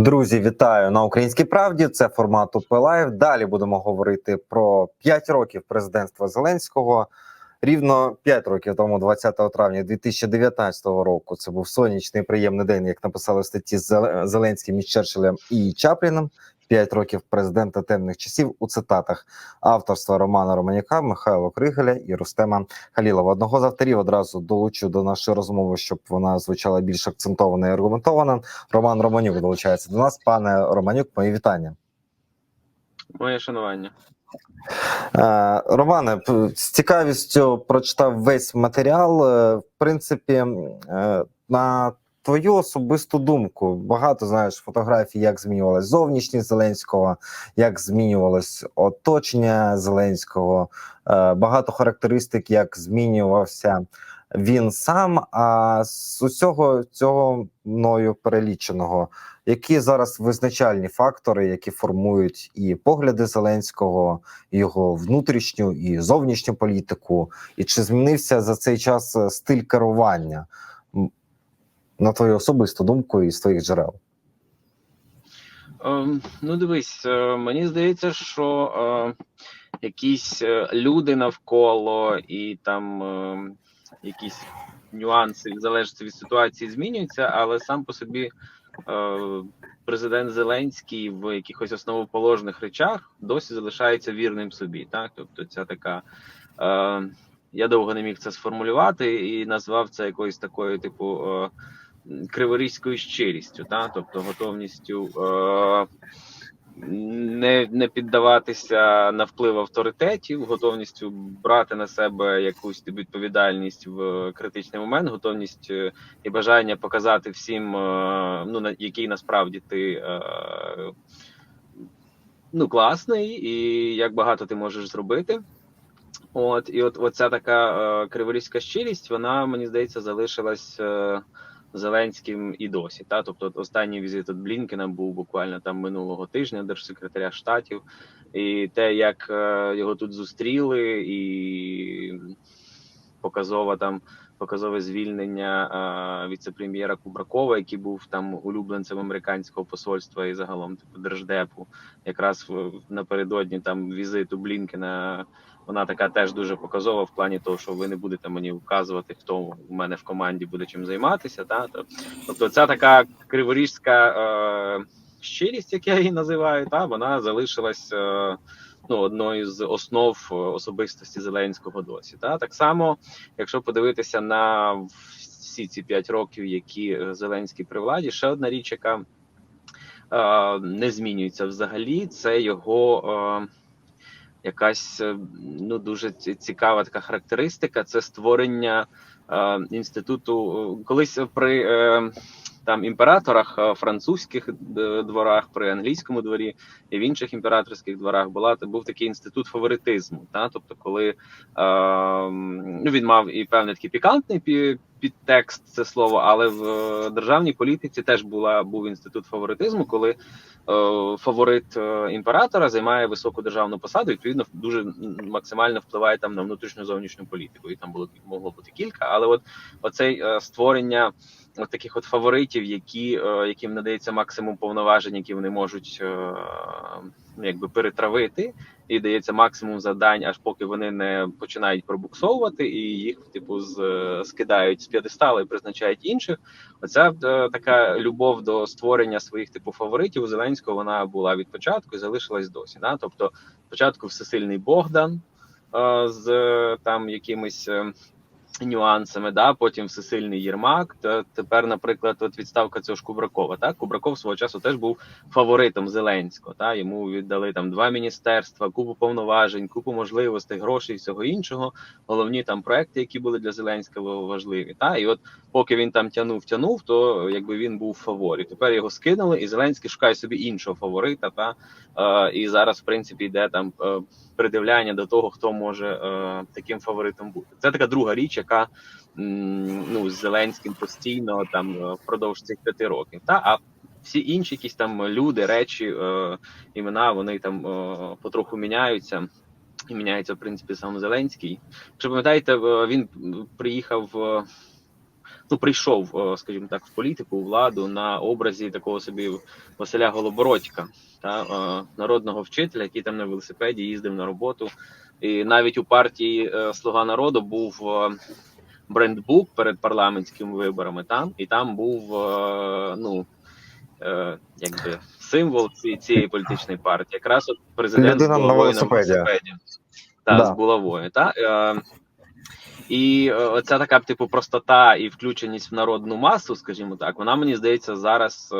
Друзі, вітаю на українській правді. Це формат УП Лайв. Далі будемо говорити про 5 років президентства Зеленського. Рівно 5 років тому, 20 травня 2019 року, це був сонячний приємний день, як написали в статті з Зеленським із Черчиллем і Чапліном. 5 років президента темних часів у цитатах авторства Романа Романюка, Михайла Кригеля і Рустема Халілова. Одного з авторів одразу долучу до нашої розмови, щоб вона звучала більш акцентовано і аргументовано. Роман Романюк долучається до нас. Пане Романюк, мої вітання. Моє шанування. Е, Романе, з цікавістю прочитав весь матеріал. Е, В принципі, е, на твою особисту думку, багато знаєш фотографій, як змінювалась зовнішність Зеленського, як змінювалось оточення Зеленського, е, багато характеристик, як змінювався він сам. А з усього цього мною переліченого, які зараз визначальні фактори, які формують і погляди Зеленського, його внутрішню і зовнішню політику, і чи змінився за цей час стиль керування на твою особисту думку і з твоїх джерел? Ем, ну, дивись, е, мені здається, що е, якісь е, люди навколо і там е, якісь нюанси залежно від ситуації змінюються, але сам по собі президент Зеленський в якихось основоположних речах досі залишається вірним собі. Так, тобто, ця така. Я довго не міг це сформулювати і назвав це якоюсь такою, типу. Криворізькою щирістю, та тобто готовністю е, не, не піддаватися на вплив авторитетів, готовністю брати на себе якусь відповідальність в критичний момент, готовність е, і бажання показати всім, е, ну на який насправді ти. Е, Ну, класний, і як багато ти можеш зробити. От, і от оця така е, криворізька щирість, вона, мені здається, залишилась е, Зеленським і досі. Та? Тобто, останній візит от Блінкена був буквально там минулого тижня, держсекретаря штатів, і те, як е, його тут зустріли, і показова там. Показове звільнення е, віце-прем'єра Кубракова, який був там улюбленцем американського посольства і загалом типу держдепу, якраз напередодні там візиту Блінкена вона така теж дуже показова в плані того, що ви не будете мені вказувати, хто у мене в команді буде чим займатися. Та тобто, ця така криворіжська е, щирість, як я її називаю, та вона залишилась е, ну одною з основ особистості Зеленського досі. Та так само, якщо подивитися на всі ці п'ять років, які Зеленський при владі, ще одна річ, яка е, не змінюється взагалі, це його. Е, якась е, ну дуже цікава така характеристика це створення е, інституту е, колись при е, там імператорах е, французьких дворах, при англійському дворі і в інших імператорських дворах була був такий інститут фаворитизму. Та тобто, коли е, ну він мав і певний такий пікантний пі- підтекст, це слово, але в е, державній політиці теж була був інститут фаворитизму, коли е, фаворит е, імператора займає високу державну посаду, і, відповідно дуже максимально впливає там на внутрішню зовнішню політику. І там було могло бути кілька, але от оцей е, створення от таких от фаворитів, які е, яким надається максимум повноважень, які вони можуть е, якби перетравити, і дається максимум завдань, аж поки вони не починають пробуксовувати, і їх типу з скидають з п'єдесталу і призначають інших. Оця е, така любов до створення своїх типу фаворитів у Зеленського вона була від початку і залишилась досі. Да? Тобто, спочатку всесильний Богдан е, з е, там якимись. Нюансами, да, потім всесильний Єрмак. Та тепер, наприклад, от відставка цього ж Кубракова. Так, Кубраков свого часу теж був фаворитом Зеленського. Та йому віддали там два міністерства, купу повноважень, купу можливостей, грошей, і всього іншого. Головні там проекти, які були для Зеленського важливі. Та і от поки він там тянув, тянув, то якби він був в фаворі. Тепер його скинули, і Зеленський шукає собі іншого фаворита. Та е, і зараз, в принципі, йде там е, придивляння до того, хто може е, таким фаворитом бути. Це така друга річ, яка м, ну з Зеленським постійно там е, впродовж цих п'яти років. Та а всі інші якісь там люди, речі, е, імена, вони там е, потроху міняються. І міняється в принципі сам Зеленський. Якщо пам'ятаєте, він приїхав е, ну прийшов, е, скажімо так, в політику, у владу на образі такого собі Василя Голобородька, та народного вчителя, який там на велосипеді їздив на роботу. І навіть у партії е, Слуга народу був е, брендбук перед парламентськими виборами. Там і там був е, ну якби символ цієї політичної партії. Якраз от президент Людина з булавою на велосипеді. велосипеді. Так, Да. з булавою. Та? І е, оця така типу простота і включеність в народну масу, скажімо так, вона мені здається зараз е,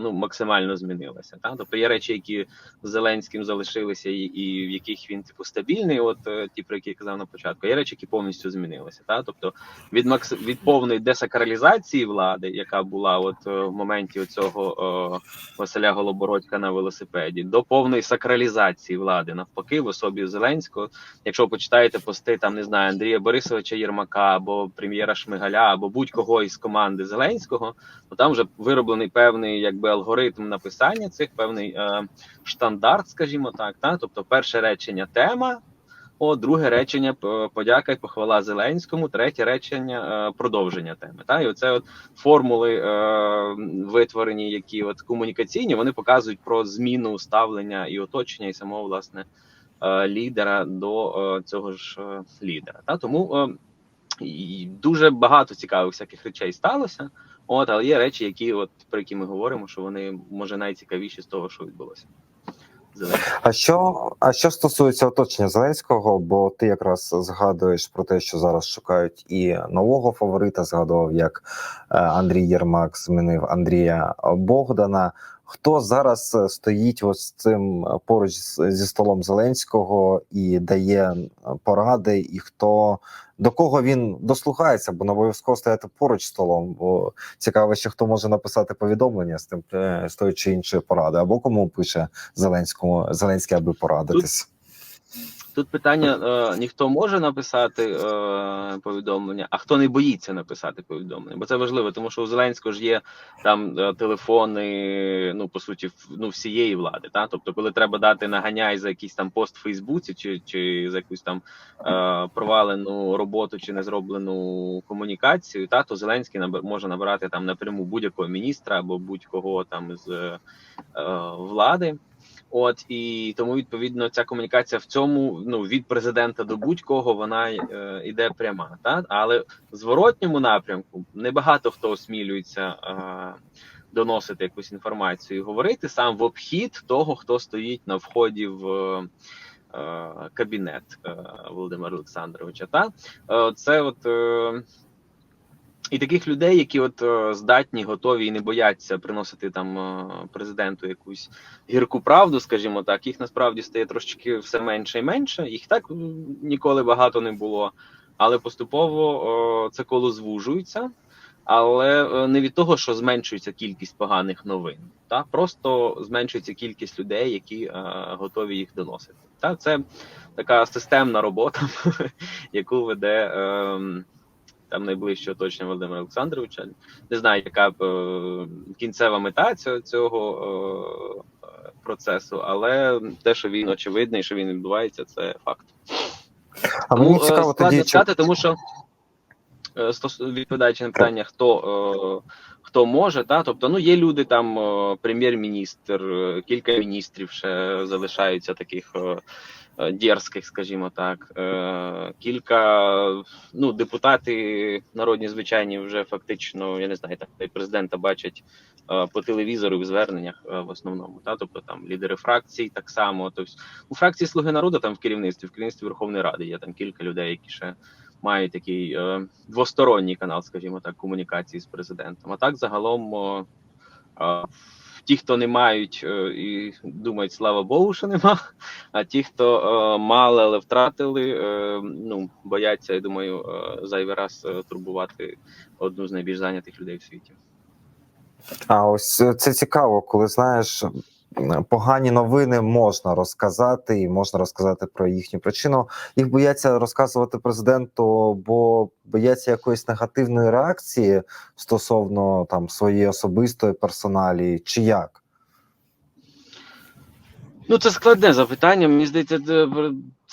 ну максимально змінилася. Та? Тобто є речі, які Зеленським залишилися, і, і в яких він типу стабільний, от е, ті, про які я казав на початку. Є речі, які повністю змінилися. Та? Тобто від макс... від повної десакралізації влади, яка була от в моменті цього Василя Голобородька на велосипеді, до повної сакралізації влади, навпаки, в особі Зеленського. Якщо почитаєте пости там, не знаю, Андрія Борисовича Єрмака або прем'єра Шмигаля, або будь-кого із команди Зеленського, то там вже вироблений певний якби алгоритм написання цих, певний е, штандарт, скажімо так. Та? Тобто, перше речення тема. О, друге речення подяка і похвала Зеленському, третє речення е, продовження теми. Та і оце от формули е, витворені, які от комунікаційні, вони показують про зміну ставлення і оточення, і самого власне лідера до е, цього ж е, лідера. Та тому е, дуже багато цікавих всяких речей сталося. От, але є речі, які, от про які ми говоримо, що вони може найцікавіші з того, що відбулося. А що, а що стосується оточення Зеленського, бо ти якраз згадуєш про те, що зараз шукають і нового фаворита, згадував, як е, Андрій Єрмак змінив Андрія Богдана. Хто зараз е, стоїть ось цим е, поруч зі столом Зеленського і дає е, поради, і хто до кого він дослухається, бо не обов'язково стояти поруч столом. Бо цікаво, ще хто може написати повідомлення з тим з тої чи іншої поради, або кому пише Зеленському Зеленський, аби порадитись. Тут питання: е, ніхто може написати е, повідомлення, а хто не боїться написати повідомлення, бо це важливо, тому що у Зеленського ж є там е, телефони, ну по суті, ну всієї влади. Та тобто, коли треба дати наганяй за якийсь там пост в Фейсбуці, чи, чи за якусь там е, провалену роботу, чи не зроблену комунікацію, та то Зеленський набер, може набирати там напряму будь-якого міністра або будь-кого там з е, влади. От і тому відповідно ця комунікація в цьому ну від президента до будь-кого вона е, іде пряма. Та але в зворотньому напрямку небагато хто осмілюється е, доносити якусь інформацію, і говорити сам в обхід того, хто стоїть на вході в е, кабінет е, Володимира Олександровича. Та е, це от. І таких людей, які от е, здатні, готові і не бояться приносити там е, президенту якусь гірку правду, скажімо так, їх насправді стає трошечки все менше і менше. Їх так ніколи багато не було, але поступово це коло звужується. Але е, не від того, що зменшується кількість поганих новин, та просто зменшується кількість людей, які готові їх доносити. Та це така системна робота, яку веде. Там найближче оточення Володимира Олександровича. Не знаю, яка б е, кінцева мета цього, цього е, процесу, але те, що він очевидний, що він відбувається, це факт. А Тому мені е, цікаво тоді, чи сказати, тому що відповідаючи на питання, хто, хто може, та тобто, ну є люди там, прем'єр-міністр, кілька міністрів ще залишаються таких. Е, Дерзких, скажімо так, Е, кілька ну депутати народні звичайні вже фактично, я не знаю, так президента бачать е, по телевізору в зверненнях в основному. Та тобто там лідери фракцій так само. Тобто у фракції Слуги народу там в керівництві, в керівництві Верховної Ради є там кілька людей, які ще мають такий двосторонній канал, скажімо так, комунікації з президентом. А так загалом ті, хто не мають е, і думають, слава Богу, що нема. А ті, хто е, мали, але втратили, е, ну бояться, я думаю, зайвий раз турбувати одну з найбільш зайнятих людей в світі. А ось це цікаво, коли знаєш, погані новини можна розказати, і можна розказати про їхню причину. Їх бояться розказувати президенту, бо бояться якоїсь негативної реакції стосовно там своєї особистої персоналі, чи як? Ну, це складне запитання. Мені здається,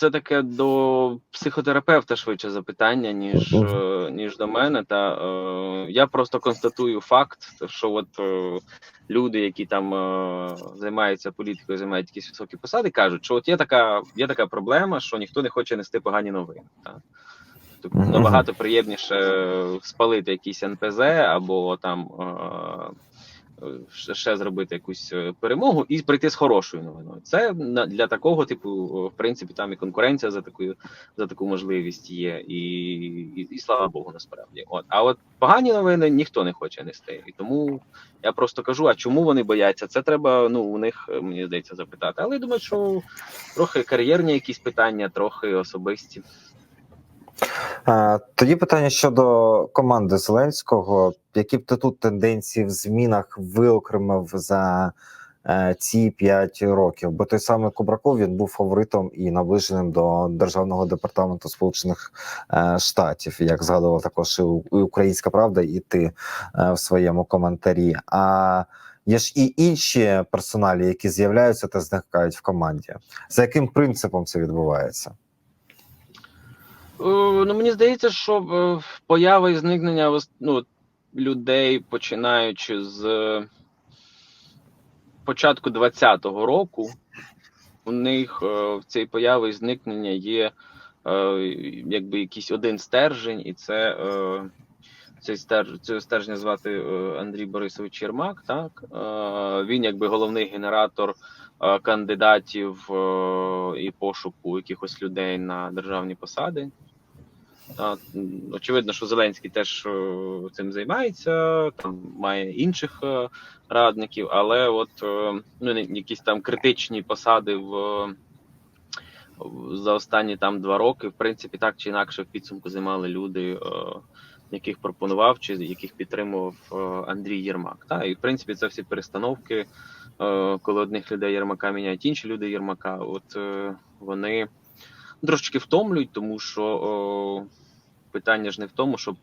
це, таке до психотерапевта швидше запитання, ніж, е, ніж до мене. Та е, я просто констатую факт, що от е, люди, які там е, займаються політикою, займають якісь високі посади, кажуть, що от є така, є така проблема, що ніхто не хоче нести погані новини. Та. Тобто набагато приємніше спалити якийсь НПЗ або там. Е, ще- зробити якусь е, перемогу і прийти з хорошою новиною. Це для такого, типу, в принципі, там і конкуренція за таку за таку можливість є, і, і, і слава Богу, насправді. От а от погані новини ніхто не хоче нести. І тому я просто кажу: а чому вони бояться? Це треба ну у них е, мені здається запитати. Але я думаю, що трохи кар'єрні якісь питання, трохи особисті. Тоді питання щодо команди Зеленського. Які б ти тут тенденції в змінах виокремив за е, ці 5 років? Бо той самий Кубраков він був фаворитом і наближеним до державного департаменту Сполучених е, Штатів, як згадував також і Українська Правда, і ти е, в своєму коментарі. А є ж і інші персоналі, які з'являються та зникають в команді. За яким принципом це відбувається? Е, Ну, мені здається, що е, поява і зникнення ну, людей, починаючи з е, початку 20-го року, у них в цій появи і зникнення є якби якийсь один стержень, і це цей стер, цього стержня звати Андрій Борисович Єрмак. Так? Він якби головний генератор кандидатів і пошуку якихось людей на державні посади. Очевидно, що Зеленський теж е, цим займається, там має інших е, радників, але от е, ну, якісь там критичні посади в, за останні там два роки, в принципі, так чи інакше в підсумку займали люди, яких пропонував чи яких підтримував Андрій Єрмак. Та? І в принципі це всі перестановки, коли одних людей Єрмака міняють інші люди Єрмака. От вони трошечки втомлюють, тому що о, питання ж не в тому, щоб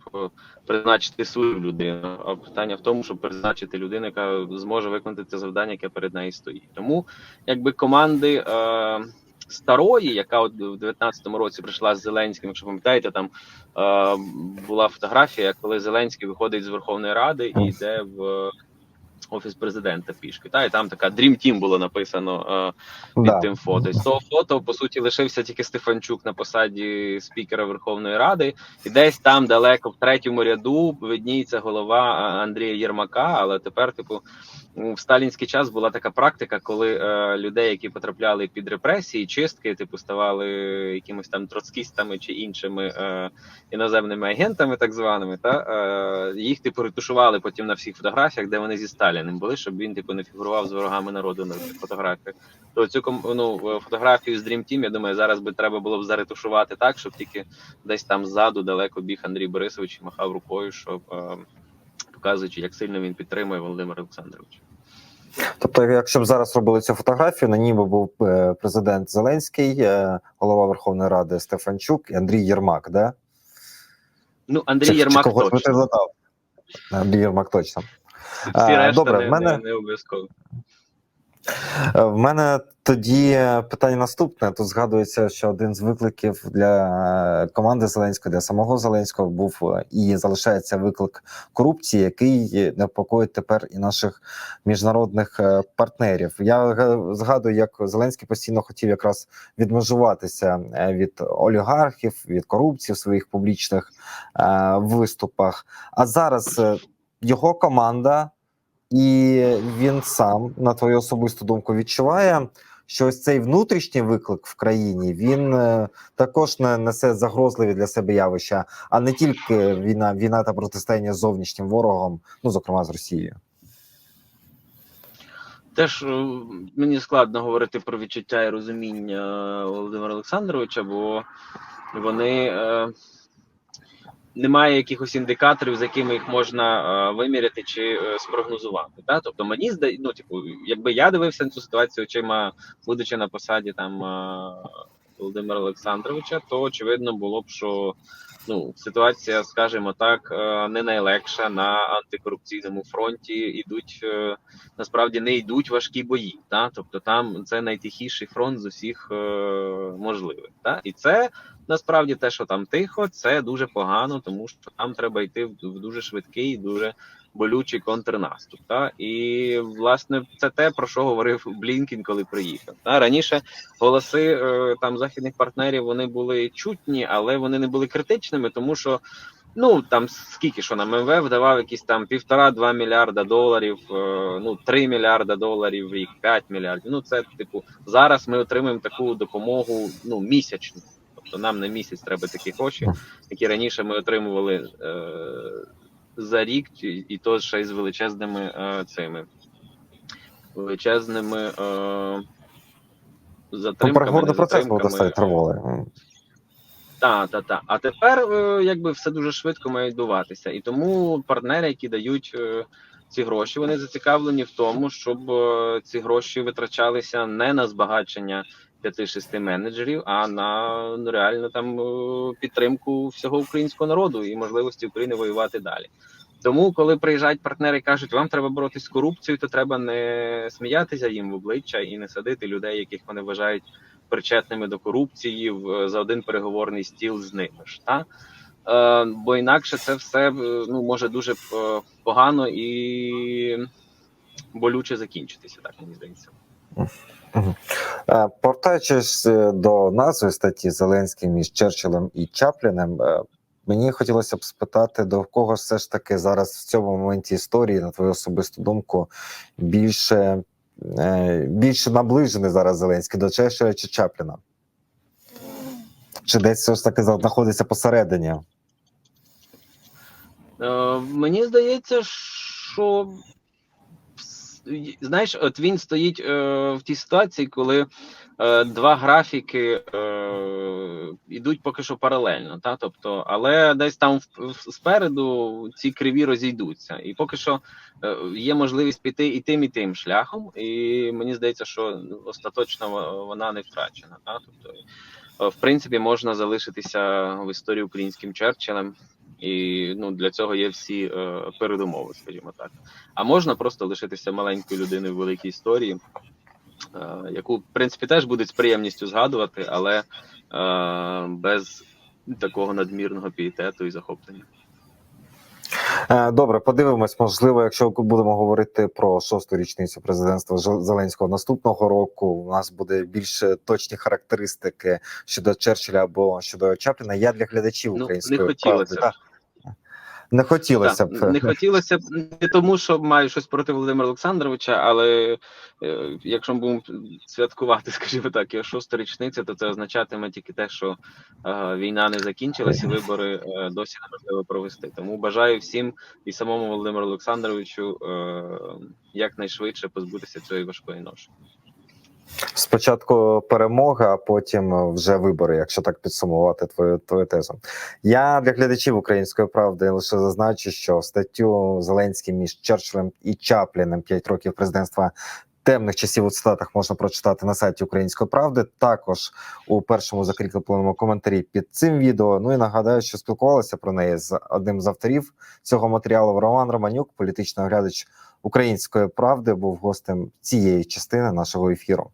призначити свою людину, а питання в тому, щоб призначити людину, яка зможе виконати це завдання, яке перед нею стоїть. Тому якби команди. Е, Старої, яка от в 19-му році прийшла з Зеленським, якщо пам'ятаєте, там е, була фотографія, коли Зеленський виходить з Верховної Ради і йде в офіс президента пішки. Та і там така Dream Team було написано е, під Да. тим фото. І з того фото, по суті, лишився тільки Стефанчук на посаді спікера Верховної Ради, і десь там далеко в третьому ряду видніється голова Андрія Єрмака. Але тепер, типу, в сталінський час була така практика, коли е, людей, які потрапляли під репресії, чистки, типу, ставали якимись там троцкістами чи іншими е, іноземними агентами, так званими, та е, їх типу ретушували потім на всіх фотографіях, де вони зі Сталіним були, щоб він типу не фігурував з ворогами народу на фотографіях. То цю ну, фотографію з Dream Team, я думаю, зараз би треба було б заретушувати так, щоб тільки десь там ззаду далеко біг Андрій Борисович і махав рукою, щоб е, показуючи, як сильно він підтримує Володимира Олександровича. Тобто, якщо б зараз робили цю фотографію, на ній би був е, президент Зеленський, е, голова Верховної Ради Стефанчук і Андрій Єрмак, да? Ну, Андрій Єрмак точно. Андрій Єрмак точно. Всі решта добре, не, в мене- не, не обов'язково. Е, В мене тоді питання наступне. Тут згадується, що один з викликів для е, команди Зеленського, для самого Зеленського був е, і залишається виклик корупції, який непокоїть тепер і наших міжнародних е, партнерів. Я е, згадую, як Зеленський постійно хотів якраз відмежуватися е, від олігархів, від корупції в своїх публічних е, виступах. А зараз е, його команда. І він сам, на твою особисту думку, відчуває, що ось цей внутрішній виклик в країні він е, також не несе загрозливі для себе явища, а не тільки війна, війна та протистояння з зовнішнім ворогом, ну зокрема з Росією. Теж е, мені складно говорити про відчуття і розуміння Володимира Олександровича, бо вони е, немає якихось індикаторів, з якими їх можна е, виміряти чи е, спрогнозувати. Да? Тобто мені здається, ну, типу, якби я дивився на цю ситуацію очима, будучи на посаді там е, Володимира Олександровича, то очевидно було б, що ну ситуація, скажімо так, е, не найлегша на антикорупційному фронті. Ідуть е, насправді не йдуть важкі бої. Та тобто там це найтихіший фронт з усіх е, можливих. Та і це насправді те, що там тихо, це дуже погано, тому що там треба йти в, дуже швидкий, дуже болючий контрнаступ. Та і власне це те про що говорив Блінкін, коли приїхав. Та раніше голоси е, там західних партнерів вони були чутні, але вони не були критичними, тому що. Ну там скільки що нам МВФ давав якісь там півтора-два мільярда доларів, е, ну три мільярда доларів в рік, п'ять мільярдів. Ну це типу зараз ми отримуємо таку допомогу ну місячну. Тобто нам на місяць треба такі гроші, які раніше ми отримували е, за рік, і то ще й з величезними е, цими величезними е, Ну, затримками. процес був достатньо тривалий. Так, так, так. А тепер е, якби все дуже швидко має відбуватися. І тому партнери, які дають е, ці гроші, вони зацікавлені в тому, щоб ці гроші витрачалися не на збагачення 5-6 менеджерів, а на ну, реально там е, підтримку всього українського народу і можливості України воювати далі. Тому, коли приїжджають партнери і кажуть, вам треба боротися з корупцією, то треба не сміятися їм в обличчя і не садити людей, яких вони вважають причетними до корупції в за один переговорний стіл з ними ж та е, бо інакше це все е, ну може дуже е, погано і болюче закінчитися, так мені здається. Е, Повертаючись е, до назви статті Зеленський між Черчиллем і Чапліним, е, мені хотілося б спитати, до кого все ж таки зараз в цьому моменті історії, на твою особисту думку, більше, більше наближений зараз Зеленський до Черчилля чи Чапліна? Чи десь все ж таки знаходиться посередині? Мені здається, що знаєш, от він стоїть е, в тій ситуації, коли е, два графіки е, йдуть поки що паралельно, та тобто, але десь там спереду ці криві розійдуться, і поки що е, є можливість піти і тим, і тим шляхом. І мені здається, що остаточно вона не втрачена. Та тобто, е, в принципі, можна залишитися в історії українським Черчиллем. І ну для цього є всі е, передумови, скажімо так. А можна просто лишитися маленькою людиною в великій історії, е, яку в принципі теж буде з приємністю згадувати, але е, без такого надмірного пієтету і захоплення. Е, Добре, подивимось. Можливо, якщо будемо говорити про шосту річницю президентства Зеленського наступного року, у нас буде більш точні характеристики щодо Черчилля або щодо Чапліна. Я для глядачів Ну, української не хотілося правди. Не хотілося Так, б. не хотілося б не тому, що маю щось проти Володимира Олександровича, але е, якщо ми будемо святкувати, скажімо так, його шосту річницю, то це означатиме тільки те, що е, війна не закінчилась, і вибори е, досі неможливо провести. Тому бажаю всім і самому Володимиру Олександровичу е, якнайшвидше позбутися цієї важкої ноші. Спочатку перемога, а потім вже вибори, якщо так підсумувати твою твою тезу. Я для глядачів української правди лише зазначу, що статтю Зеленський між Черчиллем і Чапліним 5 років президентства темних часів у цитатах можна прочитати на сайті Української правди. Також у першому закріпленому коментарі під цим відео. Ну і нагадаю, що спілкувалися про неї з одним з авторів цього матеріалу. Роман Романюк, політичний оглядач української правди, був гостем цієї частини нашого ефіру.